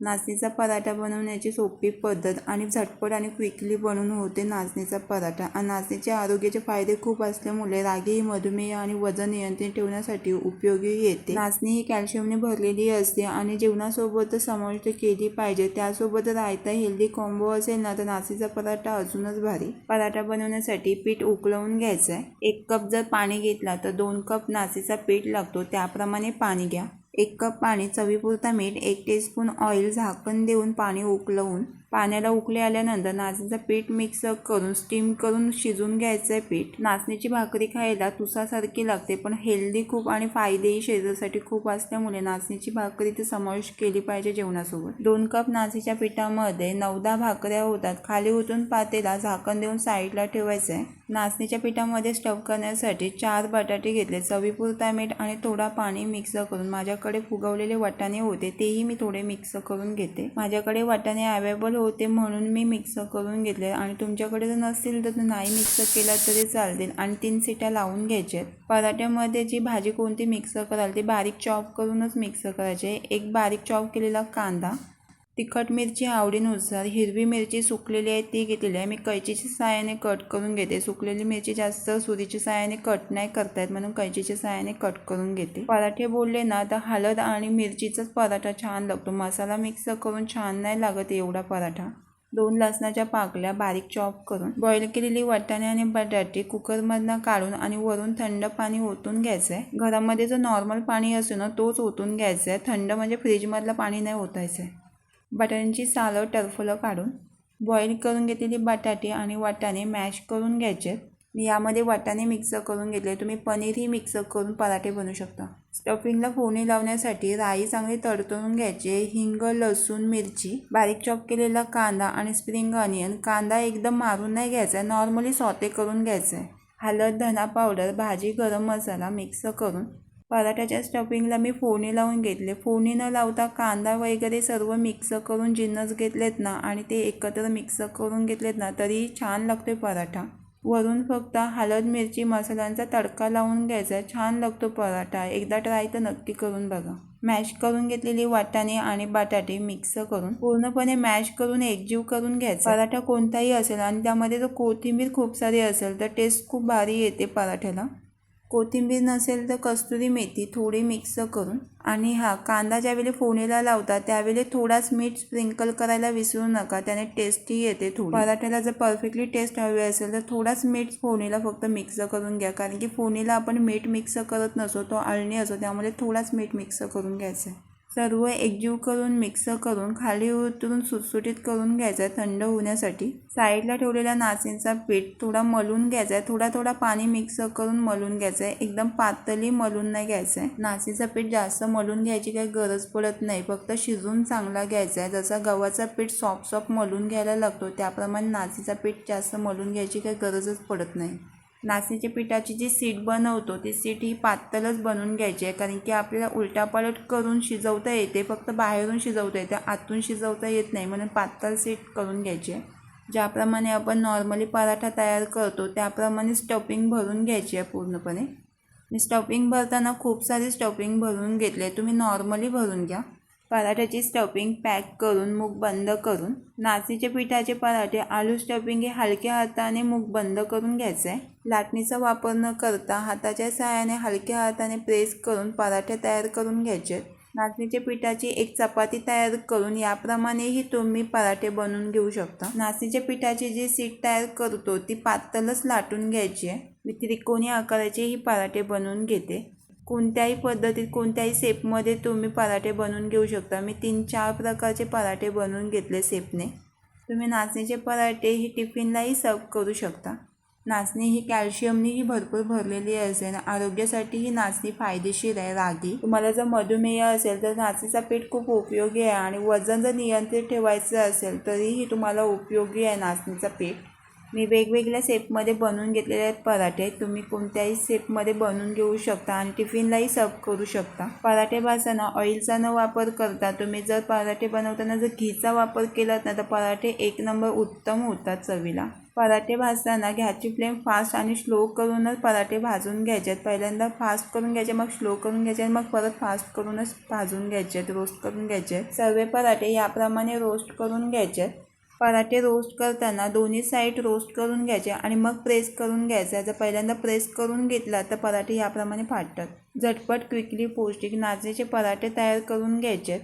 नाचणीचा पराठा बनवण्याची सोपी पद्धत आणि झटपट आणि क्विकली बनून होते नाचणीचा पराठा. आणि नाचणीचे आरोग्याचे फायदे खूप असल्यामुळे रागी ही मधुमेह आणि वजन नियंत्रित ठेवण्यासाठी उपयोगी येते. नाचणी ही कॅल्शियमने भरलेली असते आणि जेवणासोबत समाविष्ट केली पाहिजे. त्यासोबत रायता हेल्दी कॉम्बो असेल ना तर नाचणीचा पराठा अजूनच भारी. पराठा बनवण्यासाठी पीठ उकळवून घ्यायचं आहे एक कप जर पाणी घेतला तर दोन कप नाचणीचा पीठ लागतो. त्याप्रमाणे पाणी घ्या. एक कप पाणी चवीपुरता मीठ एक टीस्पून ऑइल झाकण देऊन पाणी उकलवून पाण्याला उकळे आल्यानंतर नाचणीचं पीठ मिक्स करून स्टीम करून शिजून घ्यायचं आहे पीठ. नाचणीची भाकरी खायला तुसासारखी लागते पण हेल्दी खूप आणि फायदेही शरीरासाठी खूप असल्यामुळे नाचणीची भाकरी ती समावेश केली पाहिजे जेवणासोबत. दोन कप नाचणीच्या पिठामध्ये नऊदा भाकऱ्या होतात. खाली उतरून पातेला झाकण देऊन साईडला ठेवायचं आहे नाचणीच्या पिठामध्ये स्टफ करण्यासाठी चार बटाटे घेतले. चवीपुरता मीठ आणि थोडा पाणी मिक्स करून माझ्याकडे फुगवलेले वाटाणे होते तेही मी थोडे मिक्स करून घेते. माझ्याकडे वाटाणे अवेलेबल होते म्हणून मी मिक्स करून घेतले. आणि तुमच्याकडे जर नसतील तर नाही मिक्स केला तरी चालतील. आणि तीन सिट्या लावून घ्यायच्या. पराठ्यामध्ये जी भाजी कोणती मिक्स कराल ती बारीक चॉप करूनच मिक्स करायचे. एक बारीक चॉप केलेला कांदा तिखट मिरची आवडीनुसार हिरवी मिरची सुकलेली आहे ती घेतलेली आहे. मी कैचीच्या साहाय्याने कट करून घेते. सुकलेली मिरची जास्त सुरीच्या साहाय्याने कट नाही करतायत म्हणून कैचीच्या साहाय्याने कट करून घेते. पराठे बोलले ना तर हळद आणि मिरचीचाच पराठा छान लागतो. मसाला मिक्स करून छान नाही लागत एवढा पराठा. दोन लसणाच्या पाकल्या बारीक चॉप करून बॉईल केलेली वाटाणे आणि बटाटे कुकरमधनं काढून आणि वरून थंड पाणी ओतून घ्यायचं आहे घरामध्ये जो नॉर्मल पाणी असतो ना तोच ओतून घ्यायचा आहे थंड म्हणजे फ्रीजमधलं पाणी नाही ओतायचं आहे बटाट्यांची सालं टरफलं काढून बॉईल करून घेतलेली बटाटे आणि वाटाणे मॅश करून घ्यायचे. मी यामध्ये वाटाणे मिक्स करून घेतले. तुम्ही पनीरही मिक्स करून पराठे बनवू शकता. स्टफिंगला फोडणी लावण्यासाठी राई चांगली तडतडून घ्यायचे. हिंग लसूण मिरची बारीक चॉप केलेला कांदा आणि स्प्रिंग अनियन कांदा एकदम मारून नाही घ्यायचा. आहे नॉर्मली सॉते करून घ्यायचं. आहे हळद धना पावडर भाजी गरम मसाला मिक्स करून पराठ्याच्या स्टफिंगला मी फोडणी लावून घेतले. फोडणी न लावता कांदा वगैरे सर्व मिक्स करून जिन्नस घेतलेत ना आणि ते एकत्र मिक्स करून घेतलेत ना तरी छान लागतो पराठा. वरून फक्त हळद मिरची मसाल्यांचा तडका लावून घ्यायचा. छान लागतो पराठा. एकदा ट्राय तर नक्की करून बघा. मॅश करून घेतलेली वाटाणे आणि बटाटे मिक्स करून पूर्णपणे मॅश करून एकजीव करून घ्यायचा. पराठा कोणताही असेल आणि त्यामध्ये जर कोथिंबीर खूप सारी असेल तर टेस्ट खूप भारी येते पराठ्याला. कोथिंबीर नसेल तर कस्तुरी मेथी थोडी मिक्स करून आणि हा कांदा ज्यावेळी फोडणीला लावता त्यावेळी थोडाच मीठ स्प्रिंकल करायला विसरू नका. त्याने टेस्टही येते थोडी. पराठ्याला जर परफेक्टली टेस्ट हवी असेल तर थोडाच मीठ फोडणीला फक्त मिक्स करून घ्या. कारण की फोडणीला आपण मीठ मिक्स करत नसो तो अळणी असो त्यामुळे थोडाच मीठ मिक्स करून घ्यायचं आहे सर्व एकजीव करून मिक्स करून खाली उतरून सुटसुटीत करून घ्यायचं आहे थंड होण्यासाठी. साईडला ठेवलेल्या नाचणीचा पीठ थोडा मलून घ्यायचा आहे थोडा थोडा पाणी मिक्स करून मलून घ्यायचं आहे एकदम पातळी मलून नाही घ्यायचं आहे नाचणीचं पीठ जास्त मलून घ्यायची काही गरज पडत नाही. फक्त शिजून चांगला घ्यायचा आहे जसा गव्हाचा पीठ सॉफ्ट सॉफ्ट मलून घ्यायला लागतो त्याप्रमाणे नाचणीचा पीठ जास्त मलून घ्यायची काही गरजच पडत नाही. नाचणीच्या पिठाची जी सीट बनवतो ती सीट ही पातळच बनवून घ्यायची आहे. कारण की आपल्याला उलटापालट करून शिजवता येते फक्त बाहेरून शिजवता येते आतून शिजवता येत नाही. म्हणून पातळ सीट करून घ्यायची आहे. ज्याप्रमाणे आपण नॉर्मली पराठा तयार करतो त्याप्रमाणे स्टफिंग भरून घ्यायची आहे पूर्णपणे. मी स्टफिंग भरताना खूप सारी स्टफिंग भरून घेतले तुम्ही नॉर्मली भरून घ्या. पराठ्याची स्टफिंग पॅक करून मूग बंद करून नाचणीचे पिठाचे पराठे आलू स्टफिंग हे हलक्या हाताने मूग बंद करून घ्यायचं. आहे लाटणीचा वापर न करता हाताच्या सहाय्याने हलक्या हाताने प्रेस करून पराठे तयार करून घ्यायचे. नाचणीच्या पिठाची एक चपाती तयार करून याप्रमाणेही तुम्ही पराठे बनवून घेऊ शकता. नाचणीच्या पिठाची जी सीट तयार करतो ती पातळच लाटून घ्यायची आहे. मी त्रिकोणी आकाराचे ही पराठे बनवून घेते. कोणत्याही पद्धतीत कोणत्याही सेपमध्ये तुम्ही पराठे बनवून घेऊ शकता. मी तीन चार प्रकारचे पराठे बनवून घेतले सेपने तुम्ही नाचणीचे पराठे ही टिफिनलाही सर्व करू शकता. नाचणी ही कॅल्शियमनीही भरपूर भरलेली असेल. आरोग्यासाठी ही नाचणी फायदेशीर आहे रागी. तुम्हाला जर मधुमेह असेल तर नाचणीचा पीठ खूप उपयोगी आहे आणि वजन जर नियंत्रित ठेवायचं असेल तरीही तुम्हाला उपयोगी आहे नाचणीचा पीठ. मी वेगवेगळ्या शेपमध्ये बनवून घेतलेले आहेत पराठे. तुम्ही कोणत्याही शेपमध्ये बनवून घेऊ शकता आणि टिफिनलाही सर्व करू शकता. पराठे भाजताना ऑइलचा न वापर करता तुम्ही जर पराठे बनवताना जर घीचा वापर केलात ना तर पराठे एक नंबर उत्तम होतात चवीला. पराठे भाजताना घ्याची फ्लेम फास्ट आणि स्लो करूनच पराठे भाजून घ्यायचे आहेत. पहिल्यांदा फास्ट करून घ्यायचे मग स्लो करून घ्यायचे आणि मग परत फास्ट करूनच भाजून घ्यायचे आहेत रोस्ट करून घ्यायचे आहेत. सर्व पराठे याप्रमाणे रोस्ट करून घ्यायचे आहेत. पराठे रोस्ट करताना दोन्ही साईड रोस्ट करून घ्यायचे आणि मग प्रेस करून घ्यायचा. जर पहिल्यांदा प्रेस करून घेतला तर पराठे याप्रमाणे फाटतात. झटपट क्विकली पौष्टिक नाचणीचे पराठे तयार करून घ्यायचे.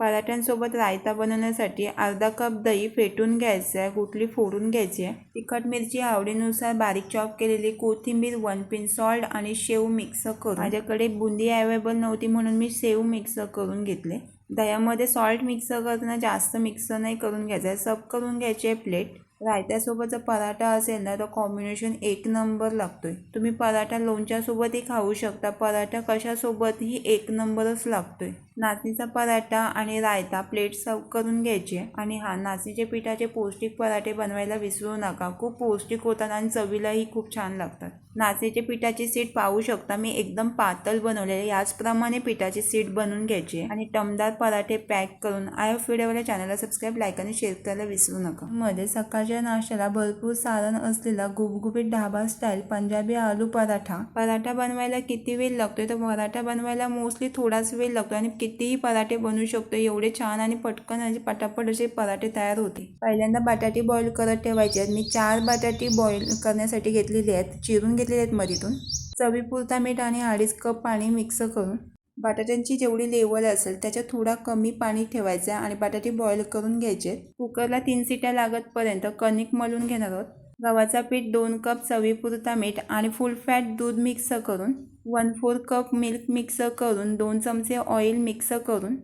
पराठ्यांसोबत रायता बनवण्यासाठी अर्धा कप दही फेटून घ्यायचं आहे गुटली फोडून घ्यायची. आहे तिखट मिरची आवडीनुसार बारीक चॉप केलेली कोथिंबीर वन पिन सॉल्ट आणि शेव मिक्स करून. माझ्याकडे बुंदी अवेलेबल नव्हती म्हणून मी शेव मिक्स करून घेतले. दह्यामध्ये सॉल्ट मिक्स करताना जास्त मिक्स नाही करून घ्यायचं. आहे सब करून घ्यायची आहे प्लेट रायत्यासोबत जर पराठा असेल ना तर कॉम्बिनेशन एक नंबर लागतो आहे तुम्ही पराठा लोणच्यासोबतही खाऊ शकता. पराठा कशासोबतही एक नंबरच लागतो आहे नाचणीचा पराठा आणि रायता प्लेट सर्व करून घ्यायची आणि हा नाचणीचे पिठाचे पौष्टिक पराठे बनवायला विसरू नका. खूप पौष्टिक होतात आणि चवीलाही खूप छान लागतात. नाचणीचे पिठाची सीट पाहू शकता. मी एकदम पातळ बनवलेले. याचप्रमाणे पिठाची सीट बनवून घ्यायची. आणि टमदार पराठे पॅक करून आय ऑफ व्हिडिओवाल्या चॅनलला सबस्क्राईब लाईक आणि शेअर करायला विसरू नका. मध्ये सकाळच्या नाश्त्याला भरपूर सारण असलेला गुबगुबीत ढाबा स्टाईल पंजाबी आलू पराठा. पराठा बनवायला किती वेळ लागतोय? तर पराठा बनवायला मोस्टली थोडाच वेळ लागतो आणि कितीही पराठे बनवू शकतो एवढे छान आणि पटकन आणि पटापट असे पराठे तयार होते. पहिल्यांदा बटाटे बॉईल करत ठेवायचे. आहेत मी चार बटाटे बॉईल करण्यासाठी घेतलेले आहेत. चिरून घेतलेले आहेत मधीतून. चवीपुरता मीठ आणि अडीच कप पाणी मिक्स करून बटाट्यांची जेवढी लेवल असेल त्याच्यात थोडा कमी पाणी ठेवायचं आहे आणि बटाटे बॉईल करून घ्यायचे. कुकरला तीन सिट्या लागतपर्यंत कणिक मळून घेणार आहोत. गव्हाचा पीठ दोन कप चवीपुरता मीठ आणि फुल फॅट दूध मिक्स करून one four cup milk mix करून दोन चमचे ऑइल मिक्स करून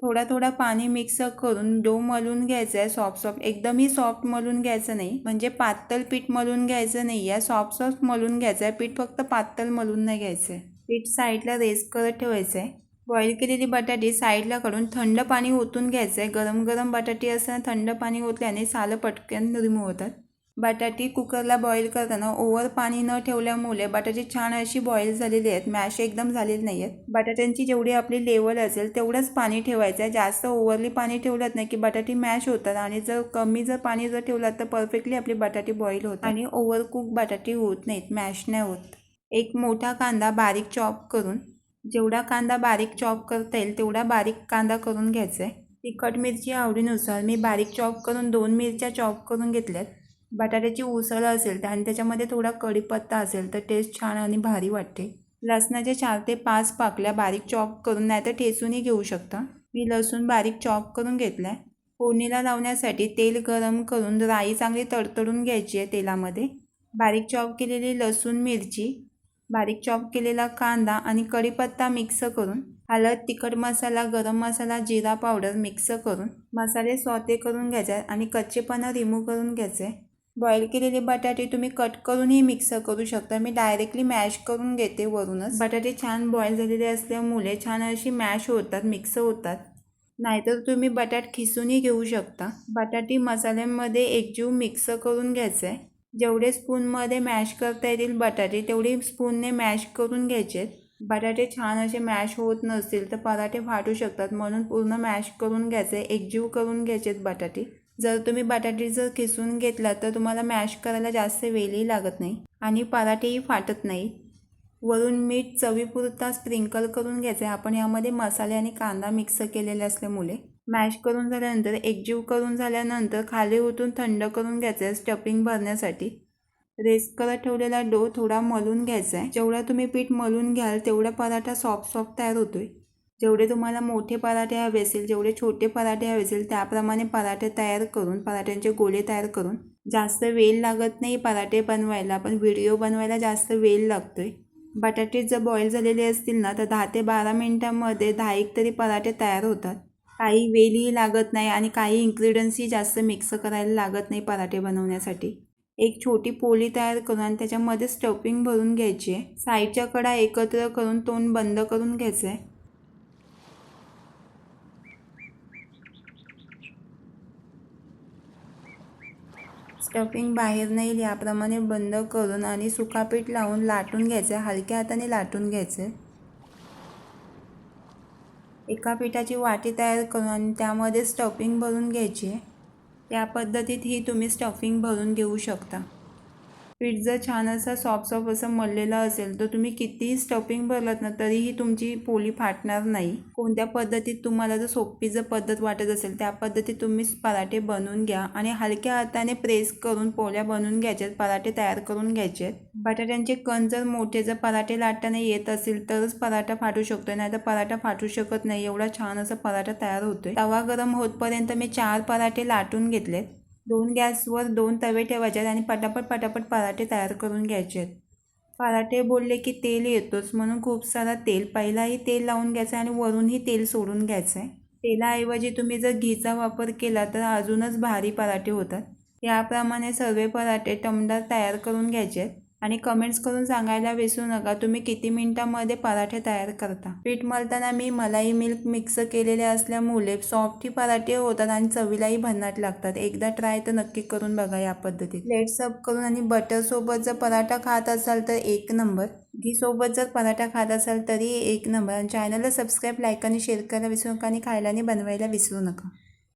थोडा थोडा पाणी मिक्स करून डो मलून घ्यायचा आहे सॉफ्ट सॉफ्ट एकदमही सॉफ्ट मलून घ्यायचं नाही. म्हणजे पातळ पीठ मलून घ्यायचं नाही. आहे सॉफ्ट सॉफ्ट मलून घ्यायचं आहे पीठ फक्त पातळ मलून नाही घ्यायचं आहे पीठ साईडला रेस्ट करत ठेवायचं आहे बॉईल केलेली बटाटे साईडला काढून थंड पाणी ओतून घ्यायचं आहे गरम गरम बटाटे असताना थंड पाणी ओतल्याने सालं पटकन रिमूव्ह होतात. बटाटी कुकरला बॉईल करताना ओव्हर पाणी न ठेवल्यामुळे बटाटे छान अशी बॉईल झालेली आहेत. मॅश एकदम झालेली नाही आहेत. बटाट्यांची जेवढी आपली लेवल असेल तेवढंच पाणी ठेवायचं आहे. जास्त ओव्हरली पाणी ठेवलं नाही की बटाटे मॅश होतात आणि जर कमी जर पाणी जर ठेवलं तर परफेक्टली आपली बटाटे बॉईल होतात. आणि ओव्हर कुक बटाटे होत नाहीत मॅश नाही होत. एक मोठा कांदा बारीक चॉप करून जेवढा कांदा बारीक चॉप करता येईल तेवढा बारीक कांदा करून घ्यायचा आहे. तिखट मिरची आवडीनुसार मी बारीक चॉप करून दोन मिरच्या चॉप करून घेतल्यात. बटाट्याची उसळ असेल तर आणि त्याच्यामध्ये थोडा कढीपत्ता असेल तर टेस्ट छान आणि भारी वाटते. लसणाच्या चार ते पाच पाकल्या बारीक चॉप करून नाही तर ठेचूनही घेऊ शकता. मी लसूण बारीक चॉप करून घेतला आहे फोडणीला लावण्यासाठी तेल गरम करून राई चांगली तडतडून घ्यायची आहे तेलामध्ये. बारीक चॉप केलेली लसूण मिरची बारीक चॉप केलेला कांदा आणि कढीपत्ता मिक्स करून हळद तिखट मसाला गरम मसाला जिरा पावडर मिक्स करून मसाले स्वते करून घ्यायचे आणि कच्चेपणा रिमूव्ह करून घ्यायचे बॉईल केलेले बटाटे तुम्ही कट करूनही मिक्स करू शकता. मी डायरेक्टली मॅश करून घेते वरूनच. बटाटे छान बॉईल झालेले असल्यामुळे छान अशी मॅश होतात मिक्स होतात. नाहीतर तुम्ही बटाट खिसूनही घेऊ शकता. बटाटी मसाल्यांमध्ये एकजीव मिक्स करून घ्यायचं. आहे जेवढे स्पूनमध्ये मॅश करता येतील बटाटे तेवढे स्पूनने मॅश करून घ्यायचे. बटाटे छान असे मॅश होत नसतील तर पराठे फाटू शकतात. म्हणून पूर्ण मॅश करून घ्यायचे. एकजीव करून घ्यायचेत बटाटे. जर तुम्ही बटाटे जर खिसून घेतला तर तुम्हाला मॅश करायला जास्त वेळही लागत नाही आणि पराठेही फाटत नाही. वरून मीठ चवीपुरता स्प्रिंकल करून घ्यायचं. आहे आपण यामध्ये मसाले आणि कांदा मिक्स केलेले असल्यामुळे मॅश करून झाल्यानंतर एकजीव करून झाल्यानंतर खाली उतरून थंड करून घ्यायचं आहे स्टफिंग भरण्यासाठी. रेस्ट करत ठेवलेला डो थोडा मलून घ्यायचा आहे. जेवढा तुम्ही पीठ मलून घ्याल तेवढा पराठा सॉफ्ट सॉफ्ट तयार होतोय. जेवढे तुम्हाला मोठे पराठे हवे असेल जेवढे छोटे पराठे हवे असेल त्याप्रमाणे पराठे तयार करून पराठ्यांचे गोळे तयार करून जास्त वेळ लागत नाही पराठे बनवायला पण व्हिडिओ बनवायला जास्त वेळ आहे बटाटे जर बॉईल झालेले असतील ना तर दहा ते बारा मिनटामध्ये दहा एक तरी पराठे तयार होतात. काही वेलही लागत नाही आणि काही इन्ग्रेडियंट्सही जास्त मिक्स करायला लागत नाही पराठे बनवण्यासाठी. एक छोटी पोळी तयार करून आणि त्याच्यामध्ये स्टफिंग भरून घ्यायची आहे. साईडच्या कडा एकत्र करून तोंड बंद करून घ्यायचं आहे स्टफिंग बाहेर नाही याप्रमाणे बंद करून आणि सुकापीठ लावून लाटून घ्यायचं हलक्या हाताने लाटून घ्यायचं. एका पिठाची वाटी तयार करून आणि त्यामध्ये स्टफिंग भरून घ्यायची. त्या पद्धतीत ही तुम्ही स्टफिंग भरून घेऊ शकता. पीठ जर छान असं सॉफ्ट सॉफ्ट असं मळलेलं असेल तर तुम्ही कितीही स्टफिंग भरलात ना तरीही तुमची पोळी फाटणार नाही. कोणत्या पद्धतीत तुम्हाला जर सोपी जर पद्धत वाटत असेल त्या पद्धतीत तुम्ही पराठे बनवून घ्या आणि हलक्या हाताने प्रेस करून पोळ्या बनवून घ्यायच्यात पराठे तयार करून घ्यायचे. बटाट्यांचे कण जर मोठे जर पराठे लाटताना येत असेल तरच पराठा फाटू शकतो नाही तर पराठा फाटू शकत नाही. एवढा छान असा पराठा तयार होतोय. तवा गरम होतपर्यंत मी चार पराठे लाटून घेतलेत. दोन गॅसवर दोन तवे ठेवायचे आहेत आणि पटापट पटापट पराठे तयार करून घ्यायचे आहेत पराठे बोलले की तेल येतोच म्हणून खूप सारा तेल पहिलाही तेल लावून घ्यायचं आहे आणि वरूनही तेल सोडून घ्यायचं आहे तेलाऐवजी तुम्ही जर घीचा वापर केला तर अजूनच भारी पराठे होतात. याप्रमाणे सर्व पराठे टमदार तयार करून घ्यायचे आहेत आणि कमेंट्स करून सांगायला विसरू नका. तुम्ही किती मिनिटांमध्ये पराठे तयार करता? पीठ मळताना मी मलाई मिल्क मिक्स केलेले असल्यामुळे सॉफ्टही पराठे होतात आणि चवीलाही भन्नाट लागतात. एकदा ट्राय तर नक्की करून बघा या पद्धतीत. प्लेट सर्व करून आणि बटर सोबत जर पराठा खात असाल तर एक नंबर घीसोबत जर पराठा खात असाल तरी एक नंबर आणि चॅनलला सबस्क्राईब लाईक आणि शेअर करायला विसरू नका आणि खायला आणि बनवायला विसरू नका.